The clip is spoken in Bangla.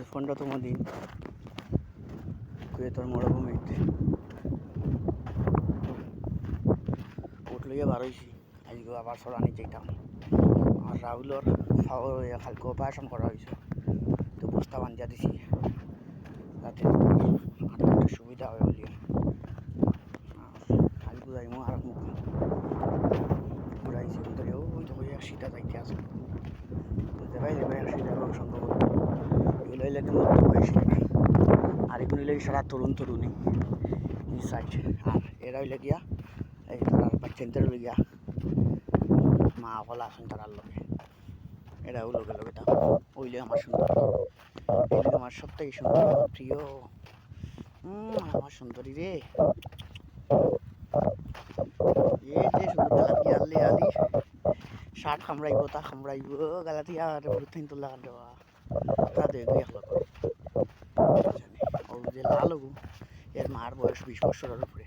আজ পনেরোতম দিন। কুয়েতর মরুভূমিতে উঠ লইয়া বার হয়েছি আজকে আবার সরানি যেতাম আর রাহুলর খালকে অপারেশন করা হয়েছে তো বস্তা বান্ধিয়া দিছি। যাতে হাঁটতে সুবিধা হয় বলি আজকে যাইমো আর মুখ। ঘুরাইছি ভিতরে। ওই তো সিটা যাইতে আছে। বুঝতে পারলে হইলে কিন্তু মধ্য বয়সী আর এগুলো হইলে সারা তরুণ তরুণী এই আর এরা হইলে গিয়া এই তারা বাচ্চাদের হইলে গিয়া মা হলা আছেন তারার লগে। এরাও লগে লগে তা ওইলে আমার সুন্দর। এদিকে আমার সব থেকে সুন্দর প্রিয়। আমার সুন্দরী রে। এ যে খামড়াইব তা খামড়াইব গালাতি আর বুথাইন তোলা দেওয়া। তা দুই একলা করে ও যে এর মার বয়স বিশ বছরের উপরে।